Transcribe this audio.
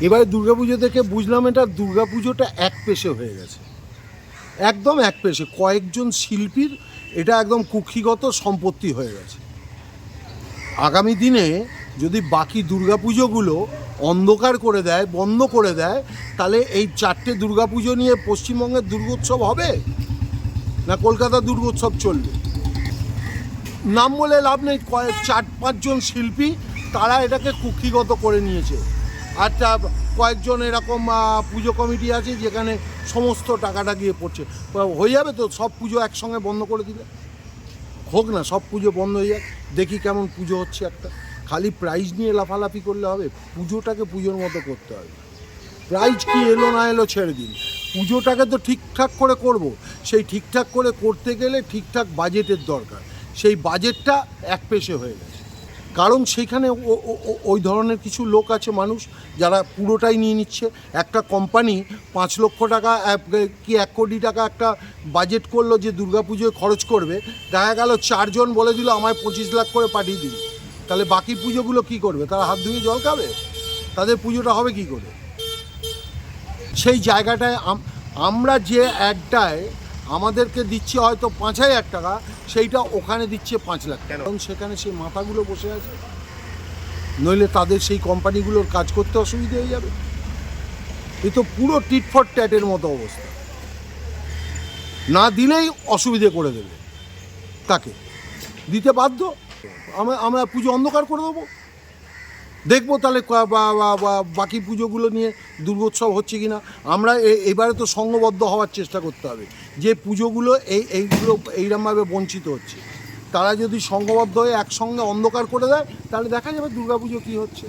এবারে দুর্গাপুজো থেকে বুঝলাম এটা দুর্গাপুজোটা এক পেশে হয়ে গেছে। একদম এক পেশে। কয়েকজন শিল্পীর এটা একদম কুক্ষিগত সম্পত্তি হয়ে গেছে। আগামী দিনে যদি বাকি দুর্গাপুজোগুলো অন্ধকার করে দেয়, বন্ধ করে দেয়, তাহলে এই চারটে দুর্গাপুজো নিয়ে পশ্চিমবঙ্গের দুর্গোৎসব হবে? না কলকাতা দুর্গোৎসব চলবে? নাম বলে লাভ নেই। কয়েক চার পাঁচজন শিল্পী, তারা এটাকে কুক্ষিগত করে নিয়েছে। তা কয়েকজন এরকম পুজো কমিটি আছে যেখানে সমস্ত টাকাটা গিয়ে পড়ছে। হয়ে যাবে তো? সব পুজো একসঙ্গে বন্ধ করে দিলে? হোক না, সব পুজো বন্ধ হয়ে যাক। দেখি কেমন পুজো হচ্ছে একটা। খালি প্রাইজ নিয়ে লাফালাফি করলে হবে? পুজোটাকে পুজোর মতো করতে হবে। প্রাইজ কি এলো না এলো ছেড়ে দিন। পুজোটাকে তো ঠিকঠাক করে করব। সেই ঠিকঠাক করে করতে গেলে ঠিকঠাক বাজেটের দরকার। সেই বাজেটটা এক পেশে হয়ে গেছে। কারণ ও- ওই ধরনের কিছু লোক আছে, মানুষ, যারা পুরোটাই নিয়ে নিচ্ছে। একটা কোম্পানি পাঁচ লক্ষ টাকা কি এক কোটি টাকা একটা বাজেট করল যে দুর্গাপুজোয় খরচ করবে, দেখা গেল চারজন বলে দিল, আমায় পঁচিশ লাখ করে পাঠিয়ে দিন। তাহলে বাকি পুজোগুলো কি করবে? তারা হাত ধুয়ে জল খাবে? তাদের পুজোটা হবে কি করে? সেই জায়গাটায় আম- আমরা যে অ্যাডটায় আমাদেরকে দিচ্ছে হয়তো পাঁচ হাজার টাকা সেইটা ওখানে দিচ্ছে পাঁচ লাখ টাকা। কারণ সেখানে সেই মাথাগুলো বসে আছে। নইলে তাদের সেই কোম্পানিগুলোর কাজ করতে অসুবিধা হয়ে যাবে। এ তো পুরো টিট ফর ট্যাটের মতো অবস্থা। না দিলেই অসুবিধে করে দেবে। তাকে দিতে বাধ্য? আমরা আমরা পুজো অন্ধকার করে দেবো। দেখব তাহলে বাকি পুজোগুলো নিয়ে দুর্গোৎসব হচ্ছে কি না আমরা এবারে তো সঙ্গবদ্ধ হওয়ার চেষ্টা করতে হবে। যে পুজোগুলো এই, এইগুলো এইরকমভাবে বঞ্চিত হচ্ছে। তারা যদি সঙ্গবদ্ধ হয়ে একসঙ্গে অন্ধকার করে দেয়, তাহলে দেখা যাবে দুর্গাপুজো কী হচ্ছে।